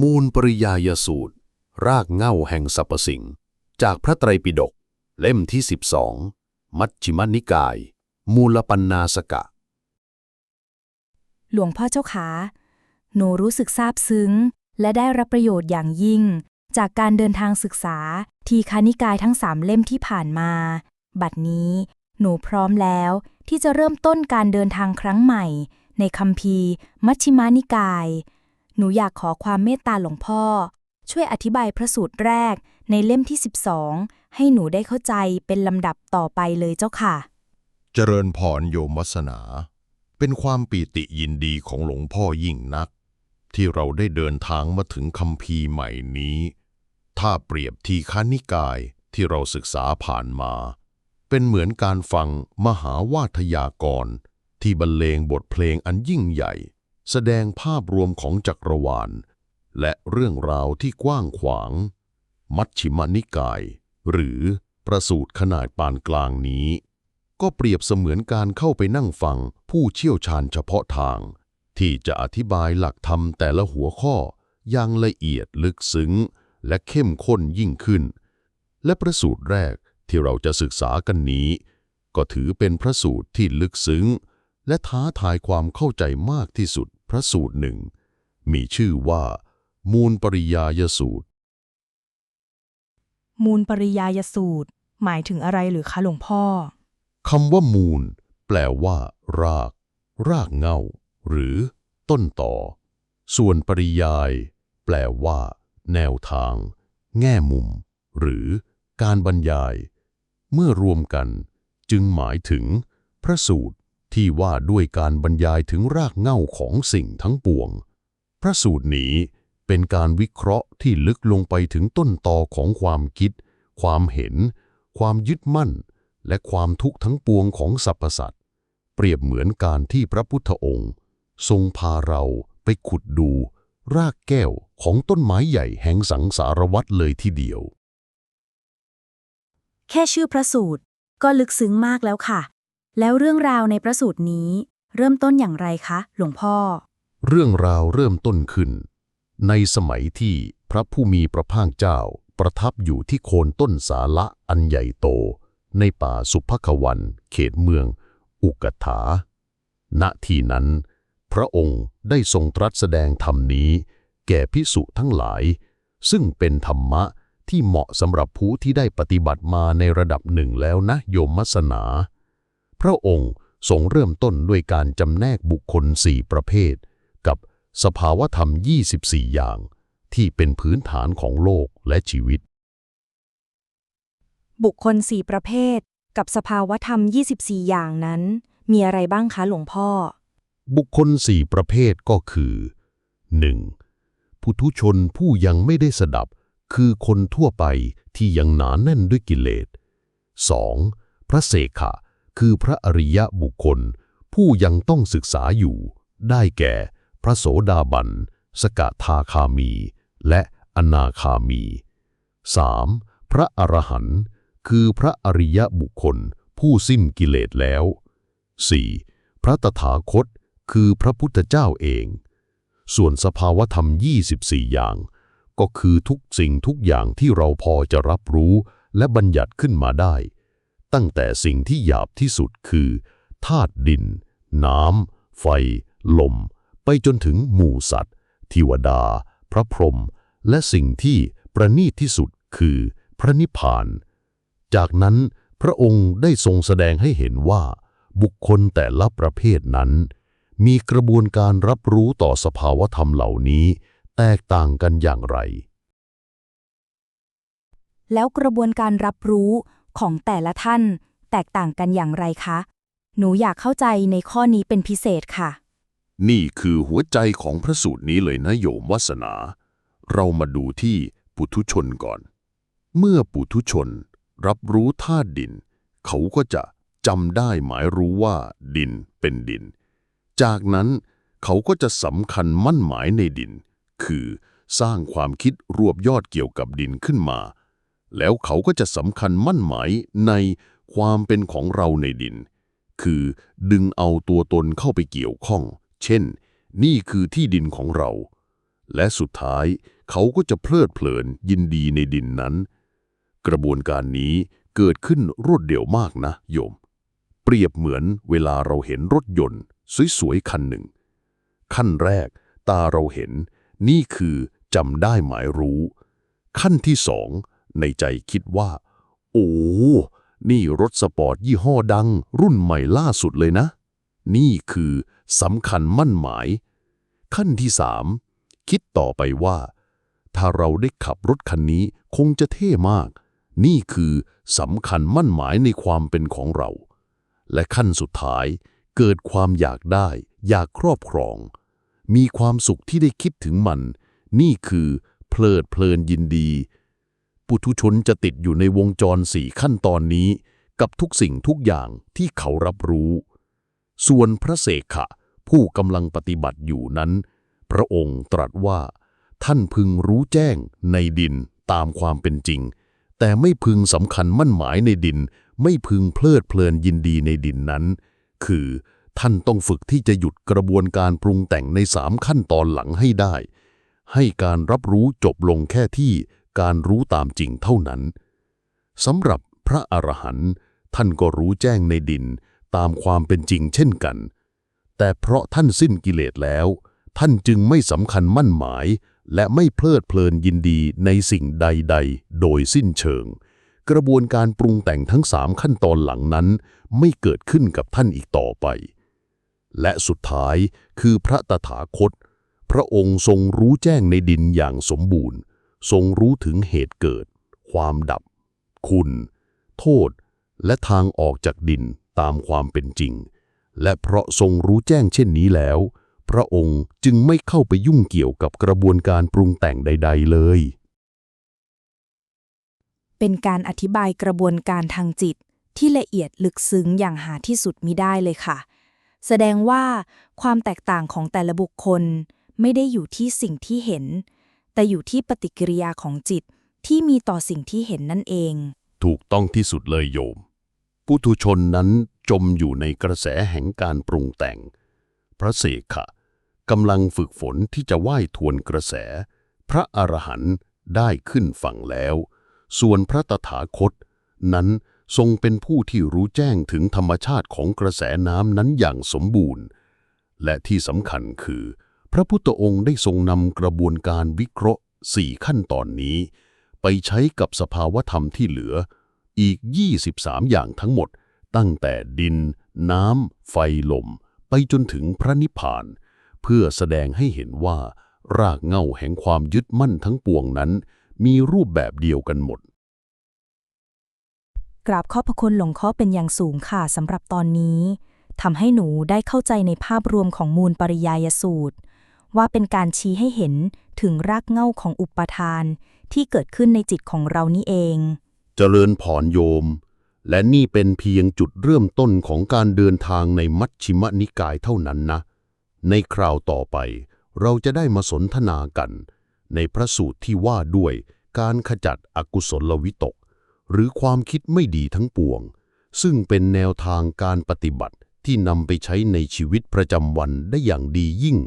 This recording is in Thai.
มูลปริยายสูตร รากเง้าแห่งสรรพสิ่ง จากพระไตรปิฎกเล่มที่ 12 มัชฌิมนิกาย มูลปัญนาสกะ หลวงพ่อเจ้าขา หนูรู้สึกซาบซึ้ง และได้รับประโยชน์อย่างยิ่ง จากการเดินทางศึกษา ทีคานิกายทั้งสามเล่มที่ผ่านมา บัดนี้ หนูพร้อมแล้วที่จะเริ่มต้นการเดินทางครั้งใหม่ ในคัมภีร์มัชฌิมานิกาย หนูอยากขอความเมตตาหลวงพ่อ ช่วยอธิบายพระสูตรแรกในเล่มที่ 12 ให้หนูได้เข้าใจเป็นลำดับต่อไปเลยเจ้าค่ะ เจริญพรโยมวัสนา เป็นความปีติยินดีของหลวงพ่อยิ่งนัก ที่เราได้เดินทางมาถึงคำพีใหม่นี้ ถ้าเปรียบทีฆานิกายที่เราศึกษาผ่านมา เป็นเหมือนการฟังมหาวาทยากร ที่บรรเลงบทเพลงอันยิ่งใหญ่ แสดงภาพรวมของจักรวาล และเรื่องราวที่กว้างขวาง มัชฌิมนิกาย หรือประสูตรขนาดปานกลางนี้ ก็เปรียบเสมือนการเข้าไปนั่งฟังผู้เชี่ยวชาญเฉพาะทาง ที่จะอธิบายหลักธรรมแต่ละหัวข้ออย่างละเอียดลึกซึ้ง และเข้มข้นยิ่งขึ้น และพระสูตรแรกที่เราจะศึกษากันนี้ ก็ถือเป็นพระสูตรที่ลึกซึ้ง และท้าทายความเข้าใจมากที่สุดพระสูตรหนึ่ง มีชื่อว่า มูลปริยายสูตร มูลปริยายสูตร หมายถึงอะไรหรือคะหลวงพ่อคำว่ามูล แปลว่า ราก รากเหง้าหรือ ต้นต่อ ส่วนปริยาย แปลว่า แนวทาง แง่มุม หรือ การบรรยาย เมื่อรวมกัน จึงหมายถึง พระสูตร ที่ว่าด้วยการบรรยายถึงรากเหง้าของสิ่งทั้งปวง พระสูตรนี้เป็นการวิเคราะห์ที่ลึกลงไปถึงต้นตอของความคิด ความเห็น ความยึดมั่น และความทุกข์ทั้งปวงของสรรพสัตว์เปรียบเหมือนการที่พระพุทธองค์ ทรงพาเราไปขุดดู รากแก้วของต้นไม้ใหญ่แห่งสังสารวัฏเลยทีเดียว แค่ชื่อพระสูตรก็ลึกซึ้งมากแล้วค่ะ แล้วเรื่องราวในพระสูตรนี้ เริ่มต้นอย่างไรคะ หลวงพ่อ เรื่องราวเริ่มต้นขึ้น ในสมัยที่พระผู้มีพระภาคเจ้าประทับอยู่ที่โคนต้นสาละอันใหญ่โต ในป่าสุภควัน เขตเมือง อุกถา ณ ที่นั้น พระองค์ได้ทรงตรัสแสดงธรรมนี้ แก่พิสุทั้งหลาย ซึ่งเป็นธรรมะที่เหมาะสำหรับผู้ที่ได้ปฏิบัติมาในระดับหนึ่งแล้วนะโยมมัสนา พระองค์ทรงเริ่มต้นด้วยการจำแนกบุคคลสี่ประเภท กับสภาวธรรม 24 อย่าง ที่เป็นพื้นฐานของโลกและชีวิต บุคคลสี่ประเภท กับสภาวธรรม 24 อย่างนั้น มีอะไรบ้างคะหลวงพ่อ บุคคลสี่ประเภทก็คือ 1. ผู้ทุชนผู้ยังไม่ได้สดับ คือคนทั่วไปที่ยังหนาแน่นด้วยกิเลส 2. พระเสขะ คือพระอริยะบุคคล ผู้ยังต้องศึกษาอยู่ ได้แก่ พระโสดาบัน สกทาคามี และอนาคามี 3. พระอรหันต์คือพระอริยบุคคล ผู้สิ้นกิเลสแล้ว 4. พระตถาคต คือพระพุทธเจ้าเอง ส่วนสภาวธรรม 24 อย่าง ก็คือทุกสิ่งทุกอย่างที่เราพอจะรับรู้และบัญญัติขึ้นมาได้ ตั้งแต่สิ่งที่หยาบที่สุดคือธาตุดิน น้ำ ไฟ ลม ไปจนถึงหมู่สัตว์เทวดา พระพรหมและสิ่งที่ประณีตที่สุดคือพระนิพพาน จากนั้นพระองค์ได้ทรงแสดงให้เห็นว่า บุคคลแต่ละประเภทนั้น มีกระบวนการรับรู้ต่อสภาวธรรมเหล่านี้ แตกต่างกันอย่างไร แล้วกระบวนการรับรู้ ของแต่ละท่านแตกต่างกันอย่างไรคะ หนูอยากเข้าใจในข้อนี้เป็นพิเศษค่ะ นี่คือหัวใจของพระสูตรนี้เลยนะโยมวัสนา เรามาดูที่ปุถุชนก่อน เมื่อปุถุชนรับรู้ธาตุดิน เขาก็จะจำได้หมายรู้ว่าดินเป็นดิน จากนั้นเขาก็จะสำคัญมั่นหมายในดิน คือสร้างความคิดรวบยอดเกี่ยวกับดินขึ้นมา แล้วเขาก็จะสำคัญมั่นหมายในความเป็นของเราในดิน คือดึงเอาตัวตนเข้าไปเกี่ยวข้อง เช่น นี่คือที่ดินของเรา และสุดท้ายเขาก็จะเพลิดเพลินยินดีในดินนั้น กระบวนการนี้เกิดขึ้นรวดเร็วมากนะโยม เปรียบเหมือนเวลาเราเห็นรถยนต์ สวยๆคันหนึ่ง ขั้นแรก ตาเราเห็น นี่คือจำได้หมายรู้ ขั้นที่สอง ในใจคิดว่า โอ้ นี่รถสปอร์ตยี่ห้อดัง รุ่นใหม่ล่าสุดเลยนะ นี่คือสำคัญมั่นหมาย ขั้นที่สามคิดต่อไปว่า ถ้าเราได้ขับรถคันนี้คงจะเท่มาก นี่คือสำคัญมั่นหมายในความเป็นของเรา และขั้นสุดท้ายเกิดความอยากได้ อยากครอบครอง มีความสุขที่ได้คิดถึงมัน นี่คือเพลิดเพลินยินดี ปุถุชนจะติดอยู่ในวงจรสี่ขั้นตอนนี้ กับทุกสิ่งทุกอย่างที่เขารับรู้ ส่วนพระเสขะ ผู้กำลังปฏิบัติอยู่นั้น พระองค์ตรัสว่า ท่านพึงรู้แจ้งในดินตามความเป็นจริง แต่ไม่พึงสำคัญมั่นหมายในดิน ไม่พึงเพลิดเพลินยินดีในดินนั้น คือท่านต้องฝึกที่จะหยุดกระบวนการปรุงแต่งในสามขั้นตอนหลังให้ได้ ให้การรับรู้จบลงแค่ที่ การรู้ตามจริงเท่านั้นสำหรับพระอรหันต์ท่านก็รู้แจ้งในดินตามความเป็นจริงเช่นกัน แต่เพราะท่านสิ้นกิเลสแล้ว ท่านจึงไม่สำคัญมั่นหมาย และไม่เพลิดเพลินยินดีในสิ่งใดๆ โดยสิ้นเชิง กระบวนการปรุงแต่งทั้งสามขั้นตอนหลังนั้น ไม่เกิดขึ้นกับท่านอีกต่อไป และสุดท้ายคือพระตถาคต พระองค์ทรงรู้แจ้งในดินอย่างสมบูรณ์ ทรงรู้ถึงเหตุเกิด ความดับ คุณ โทษ และทางออกจากดินตามความเป็นจริง และเพราะทรงรู้แจ้งเช่นนี้แล้ว พระองค์จึงไม่เข้าไปยุ่งเกี่ยวกับกระบวนการปรุงแต่งใด ๆ เลย เป็นการอธิบายกระบวนการทางจิตที่ละเอียดลึกซึ้งอย่างหาที่สุดมิได้เลยค่ะ แสดงว่าความแตกต่างของแต่ละบุคคลไม่ได้อยู่ที่สิ่งที่เห็น แต่อยู่ที่ปฏิกิริยาของจิตที่มีต่อสิ่งที่เห็นนั่นเอง ถูกต้องที่สุดเลยโยมปุถุชนนั้นจมอยู่ในกระแสแห่งการปรุงแต่ง พระเสขะกำลังฝึกฝนที่จะว่ายทวนกระแส พระอรหันต์ได้ขึ้นฝั่งแล้ว ส่วนพระตถาคต นั้นทรงเป็นผู้ที่รู้แจ้งถึงธรรมชาติของกระแสน้ำนั้นอย่างสมบูรณ์ และที่สำคัญคือ พระพุทธองค์ได้ทรงนำกระบวนการวิเคราะห์สี่ขั้นตอนนี้ ไปใช้กับสภาวธรรมที่เหลือ อีก 23 อย่างทั้งหมด ตั้งแต่ดิน น้ำ ไฟลม ไปจนถึงพระนิพพาน เพื่อแสดงให้เห็นว่า รากเหง้าแห่งความยึดมั่นทั้งปวงนั้น มีรูปแบบเดียวกันหมด กราบขอบพระคุณหลวงพ่อเป็นอย่างสูงค่ะสำหรับตอนนี้ทำให้หนูได้เข้าใจในภาพรวมของมูลปริยายสูตร ว่าเป็นการชี้ให้เห็นถึงรากเหง้าของอุปทาน ที่เกิดขึ้นในจิตของเรานี่เอง เจริญพรโยม และนี่เป็นเพียงจุดเริ่มต้นของการเดินทางในมัชชิมนิกายเท่านั้นนะ ในคราวต่อไป เราจะได้มาสนทนากัน ในพระสูตรที่ว่าด้วยการขจัดอกุศลวิตก หรือความคิดไม่ดีทั้งปวง ซึ่งเป็นแนวทางการปฏิบัติที่นำไปใช้ในชีวิตประจำวันได้อย่างดียิ่ง